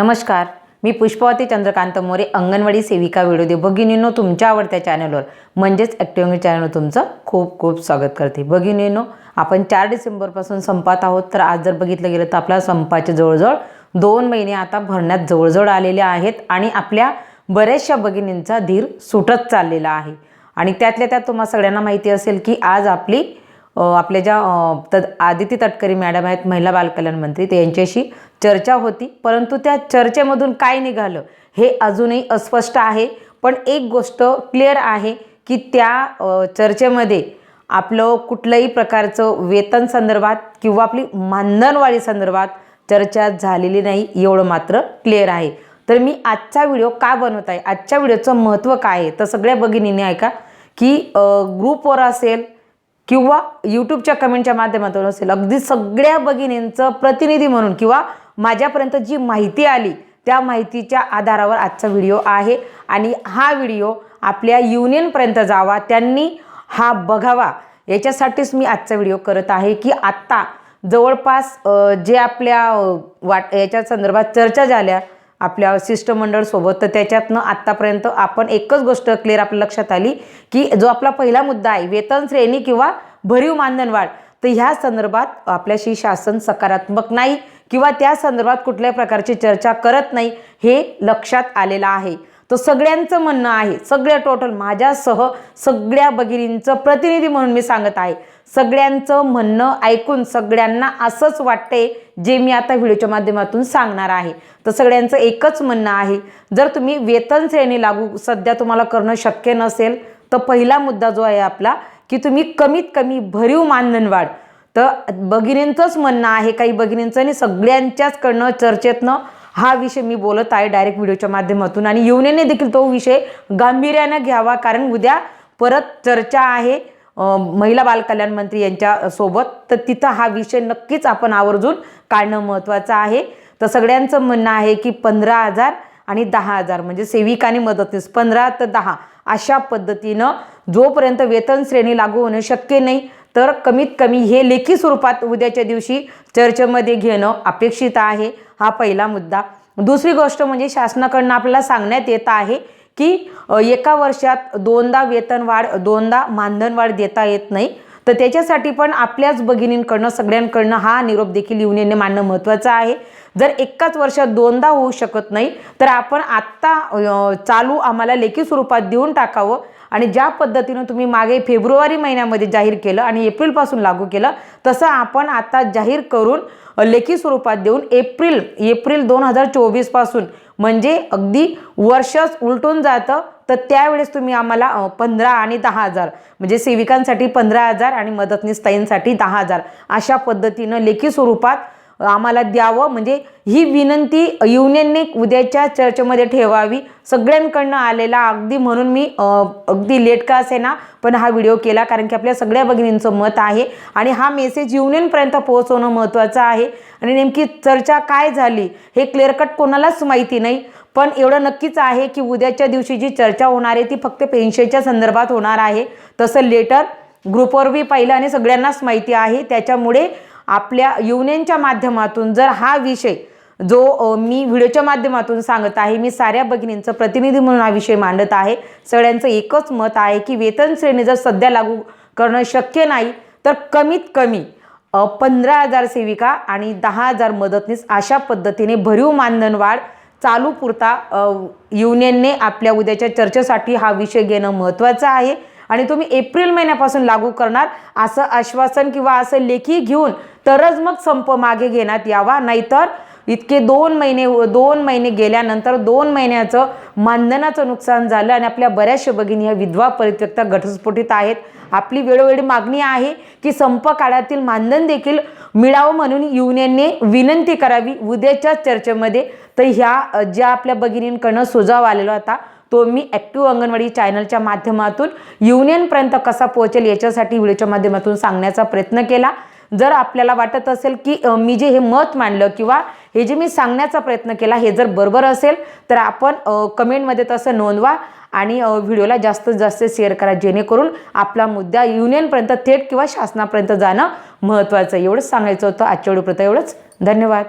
नमस्कार. मी पुष्पावती चंद्रकांत मोरे अंगणवाडी सेविका व्हिडिओ दे भगिनीनो तुमच्या आवडत्या चॅनलवर म्हणजेच ॲक्टिव्ह चॅनलवर तुमचं खूप खूप स्वागत करते. भगिनीनो आपण चार डिसेंबरपासून संपात आहोत. तर आज जर बघितलं गेलं तर आपल्या संपाचे जवळजवळ दोन महिने आता भरण्यात जवळजवळ आलेले आहेत आणि आपल्या बऱ्याचशा भगिनींचा धीर सुटत चाललेला आहे. आणि त्यातल्या त्यात तुम्हाला सगळ्यांना माहिती असेल की आज आपली आपल्या ज्या त तद आदिती तटकरी मॅडम आहेत महिला बालकल्याण मंत्री ते यांच्याशी चर्चा होती. परंतु त्या चर्चेमधून काय निघालं हे अजूनही अस्पष्ट आहे. पण एक गोष्ट क्लिअर आहे की त्या चर्चेमध्ये आपलं कुठल्याही प्रकारचं वेतन संदर्भात किंवा आपली मानधनवाढी संदर्भात चर्चा झालेली नाही एवढं मात्र क्लिअर आहे. तर मी आजचा व्हिडिओ का बनवत आहे? आजच्या व्हिडिओचं महत्त्व काय आहे? तर सगळ्या भगिनीने ऐका की ग्रुपवर असेल किंवा यूट्यूबच्या कमेंटच्या माध्यमातून असेल अगदी सगळ्या भगिनींचं प्रतिनिधी म्हणून किंवा माझ्यापर्यंत जी माहिती आली त्या माहितीच्या आधारावर आजचा व्हिडिओ आहे आणि हा व्हिडिओ आपल्या युनियनपर्यंत जावा त्यांनी हा बघावा. याच्यासाठीच मी आजचा व्हिडिओ करत आहे की आत्ता जवळपास जे आपल्या वाट याच्या संदर्भात चर्चा झाल्या आपल्या शिष्टमंडळसोबत. तर त्याच्यातनं आत्तापर्यंत आपण एकच गोष्ट क्लिअर आपल्या लक्षात आली की जो आपला पहिला मुद्दा आहे वेतन श्रेणी किंवा भरीव मानधनवाढ तर ह्या संदर्भात आपल्याशी शासन सकारात्मक नाही किंवा त्या संदर्भात कुठल्याही प्रकारची चर्चा करत नाही हे लक्षात आलेलं आहे. तर सगळ्यांचं म्हणणं आहे सगळ्या टोटल माझ्यासह सगळ्या भगिनींचं प्रतिनिधी म्हणून मी सांगत आहे. सगळ्यांचं म्हणणं ऐकून सगळ्यांना असंच वाटते जे मी आता व्हिडिओच्या माध्यमातून सांगणार आहे. तर सगळ्यांचं एकच म्हणणं आहे जर तुम्ही वेतन श्रेणी लागू सध्या तुम्हाला करणं शक्य नसेल तर पहिला मुद्दा जो आहे आपला की तुम्ही कमीत कमी भरीव मानधनवाढ तर भगिनींचंच म्हणणं आहे काही भगिनींचं आणि सगळ्यांच्याच कडनं चर्चेतनं हा विषय मी बोलत आहे डायरेक्ट व्हिडिओच्या माध्यमातून. आणि युनियनने देखील तो विषय गांभीर्यानं घ्यावा कारण उद्या परत चर्चा आहे महिला बालकल्याण मंत्री यांच्या सोबत. तर तिथं हा विषय नक्कीच आपण आवर्जून काढणं महत्त्वाचं आहे. तर सगळ्यांचं म्हणणं आहे की पंधरा हजार आणि दहा हजार म्हणजे सेविका आणि मदतनीस पंधरा तर दहा अशा पद्धतीनं जोपर्यंत वेतन श्रेणी लागू होणं शक्य नाही तर कमीत कमी हे लेखी स्वरूपात उद्याच्या दिवशी चर्चेमध्ये घेणं अपेक्षित आहे. हा पहिला मुद्दा. दुसरी गोष्ट म्हणजे शासनाकडनं आपल्याला सांगण्यात येत आहे की एका वर्षात दोनदा वेतनवाढ दोनदा मानधनवाढ देता येत नाही. तर त्याच्यासाठी पण आपल्याच भगिनींकडनं सगळ्यांकडनं हा निरोप देखील युनियनने मांडणं महत्त्वाचं आहे. जर एकाच वर्षात दोनदा होऊ शकत नाही तर आपण आत्ता चालू आम्हाला लेखी स्वरूपात देऊन टाकावं. आणि ज्या पद्धतीनं तुम्ही मागे फेब्रुवारी महिन्यामध्ये जाहीर केलं आणि एप्रिलपासून लागू केलं तसं आपण आता जाहीर करून लेखी स्वरूपात देऊन एप्रिल एप्रिल दोन हजार चोवीसपासून म्हणजे अगदी वर्षच उलटून जातं तर त्यावेळेस तुम्ही आम्हाला पंधरा आणि दहा हजार म्हणजे सेविकांसाठी पंधरा हजार आणि मदतनीस ताईंसाठी दहा हजार अशा पद्धतीनं लेखी स्वरूपात आम्हाला द्यावं. म्हणजे ही विनंती युनियनने उद्याच्या चर्चेमध्ये ठेवावी. सगळ्यांकडनं आलेला. अगदी म्हणून मी अगदी लेट का असे ना पण हा व्हिडिओ केला. कारण की आपल्या सगळ्या भगिनींचं मत आहे. आणि हा मेसेज युनियनपर्यंत पोहोचवणं महत्त्वाचं आहे. आणि नेमकी चर्चा काय झाली हे क्लिअर कट कोणालाच माहिती नाही. पण एवढं नक्कीच आहे की उद्याच्या दिवशी जी चर्चा होणार आहे ती फक्त पेन्शनच्या संदर्भात होणार आहे. तसं लेटर ग्रुपवर बी पाहिलं आणि सगळ्यांनाच माहिती आहे. त्याच्यामुळे आपल्या युनियनच्या माध्यमातून जर हा विषय जो मी व्हिडिओच्या माध्यमातून सांगत आहे मी साऱ्या भगिनींचं प्रतिनिधी म्हणून हा विषय मांडत आहे. सगळ्यांचं एकच मत आहे की वेतन श्रेणी जर सध्या लागू करणं शक्य नाही तर कमीत कमी पंधरा हजार सेविका आणि दहा हजार मदतनीस अशा पद्धतीने भरीव मानधन वाढ चालू पुरता युनियनने आपल्या उद्याच्या चर्चेसाठी हा विषय घेणं महत्त्वाचं आहे. आणि तुम्ही एप्रिल महिन्यापासून लागू करणार असं आश्वासन किंवा असं लेखी घेऊन तरच मग संप मागे घेण्यात यावा. नाहीतर इतके दोन महिने दोन महिने गेल्यानंतर दोन महिन्याचं मानधनाचं नुकसान झालं आणि आपल्या बऱ्याचशा भगिनी ह्या विधवा परित्यक्ता घटस्फोटीत आहेत. आपली वेळोवेळी मागणी आहे की संप काळातील मानधन देखील मिळावं म्हणून युनियनने विनंती करावी. उद्याच्या चर्चेमध्ये तर ह्या ज्या आपल्या भगिनींकडनं सुझाव आलेला होता तो मी ॲक्टिव्ह अंगणवाडी चॅनलच्या माध्यमातून युनियनपर्यंत कसा पोहोचेल याच्यासाठी व्हिडिओच्या माध्यमातून सांगण्याचा प्रयत्न केला. जर आपल्याला वाटत असेल की मी जे हे मत मांडलं किंवा हे जे मी सांगण्याचा प्रयत्न केला हे जर बरोबर असेल तर आपण कमेंटमध्ये तसं नोंदवा आणि व्हिडिओला जास्तीत जास्त शेअर करा जेणेकरून आपला मुद्दा युनियनपर्यंत थेट किंवा शासनापर्यंत जाणं महत्त्वाचं एवढंच सांगायचं होतं. आजच्या व्हिडिओपर्यंत एवढंच. धन्यवाद.